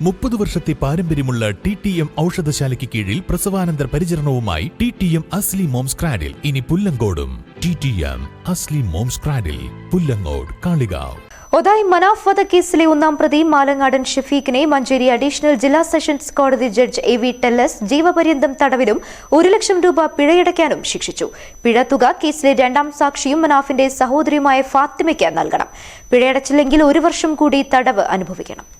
മുപ്പത് വർഷത്തെ പാരമ്പര്യമുള്ള ടി ടി എം ഔഷധശാലയ്ക്ക് കീഴിൽ പ്രസവാനന്തര പരിചരണവുമായി T T M Asli moms cradle. ഇനി പുല്ലങ്കോടും. T T M Asli moms cradle. Pullangode Kalikavu. Othayi Manaf വധക്കേസിലെ ഒന്നാം പ്രതി മാലങ്ങാടൻ ഷെഫീഖിനെ മഞ്ചേരി അഡീഷണൽ ജില്ലാ സെഷൻസ് കോടതി ജഡ്ജ് എ വി ടെല്ലസ് ജീവപര്യന്തം തടവിലും ഒരു ലക്ഷം രൂപ പിഴയടയ്ക്കാനും ശിക്ഷിച്ചു. പിഴ തുക കേസിലെ രണ്ടാം സാക്ഷിയും മനാഫിന്റെ സഹോദരിയുമായ ഫാത്തിമയ്ക്ക് നൽകണം. പിഴയടച്ചില്ലെങ്കിൽ ഒരു വർഷം കൂടി തടവ് അനുഭവിക്കണം.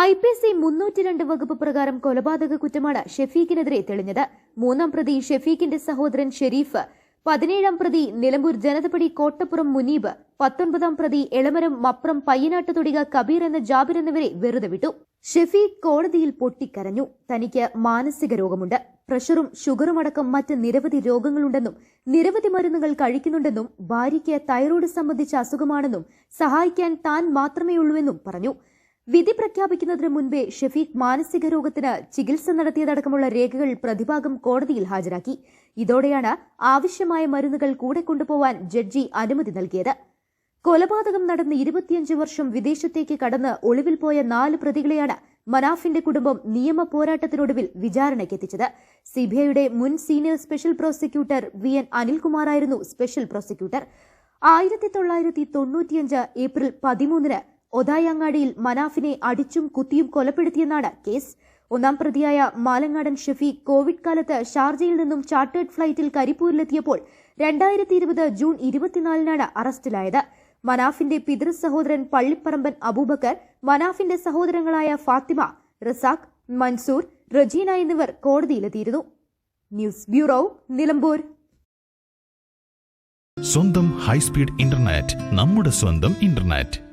ഐ പി സി മുന്നൂറ്റി രണ്ട് വകുപ്പ് പ്രകാരം കൊലപാതക കുറ്റമാണ് ഷെഫീഖിനെതിരെ തെളിഞ്ഞത്. മൂന്നാം പ്രതി ഷെഫീഖിന്റെ സഹോദരൻ ഷെരീഫ് പതിനേഴാം പ്രതി നിലമ്പൂർ ജനതപടി കോട്ടപ്പുറം മുനീബ് പത്തൊൻപതാം പ്രതി എളമരം മപ്രം പയ്യനാട്ട് തൊടിക കബീർ എന്ന ജാബിർ എന്നിവരെ വെറുതെ വിട്ടു. ഷെഫീഖ് കോടതിയിൽ പൊട്ടിക്കരഞ്ഞു. തനിക്ക് മാനസിക രോഗമുണ്ട്. പ്രഷറും ഷുഗറും അടക്കം മറ്റ് നിരവധി രോഗങ്ങളുണ്ടെന്നും നിരവധി മരുന്നുകൾ കഴിക്കുന്നുണ്ടെന്നും ഭാര്യയ്ക്ക് തൈറോയ്ഡ് സംബന്ധിച്ച അസുഖമാണെന്നും സഹായിക്കാൻ താൻ മാത്രമേ ഉള്ളൂവെന്നും പറഞ്ഞു. വിധി പ്രഖ്യാപിക്കുന്നതിന് മുൻപേ ഷെഫീഖ് മാനസിക രോഗത്തിന് ചികിത്സ നടത്തിയതടക്കമുള്ള രേഖകൾ പ്രതിഭാഗം കോടതിയിൽ ഹാജരാക്കി. ഇതോടെയാണ് ആവശ്യമായ മരുന്നുകൾ കൂടെ കൊണ്ടുപോവാൻ ജഡ്ജി അനുമതി നൽകിയത്. കൊലപാതകം നടന്ന് ഇരുപത്തിയഞ്ച് വർഷം വിദേശത്തേക്ക് കടന്ന് ഒളിവിൽ പോയ നാല് പ്രതികളെയാണ് മനാഫിന്റെ കുടുംബം നിയമ പോരാട്ടത്തിനൊടുവിൽ വിചാരണയ്ക്കെത്തിച്ചത്. സിബിഐയുടെ മുൻ senior special prosecutor V N അനിൽകുമാറായിരുന്നു special prosecutor. ആയിരത്തി തൊള്ളായിരത്തി തൊണ്ണൂറ്റിയഞ്ച് ഏപ്രിൽ പതിമൂന്നിന് ഒതായങ്ങാടിയിൽ മനാഫിനെ അടിച്ചും കുത്തിയും കൊലപ്പെടുത്തിയെന്നാണ് കേസ്. ഒന്നാം പ്രതിയായ മാലങ്ങാടൻ ഷഫീഖ് കോവിഡ് കാലത്ത് ഷാർജയിൽ നിന്നും ചാർട്ടേഡ് ഫ്ലൈറ്റിൽ കരിപ്പൂരിലെത്തിയപ്പോൾ രണ്ടായിരത്തി ഇരുപത് ജൂൺ ഇരുപത്തിനാലിനാണ് അറസ്റ്റിലായത്. മനാഫിന്റെ പിതൃ സഹോദരൻ പള്ളിപ്പറമ്പൻ അബൂബക്കർ മനാഫിന്റെ സഹോദരങ്ങളായ ഫാത്തിമ റസാഖ് മൻസൂർ റജീന എന്നിവർ കോടതിയിലെത്തിയിരുന്നു. News bureau Nilambur. സ്വന്തം ഹൈസ്പീഡ് ഇന്റർനെറ്റ് നമ്മുടെ സ്വന്തം ഇന്റർനെറ്റ്.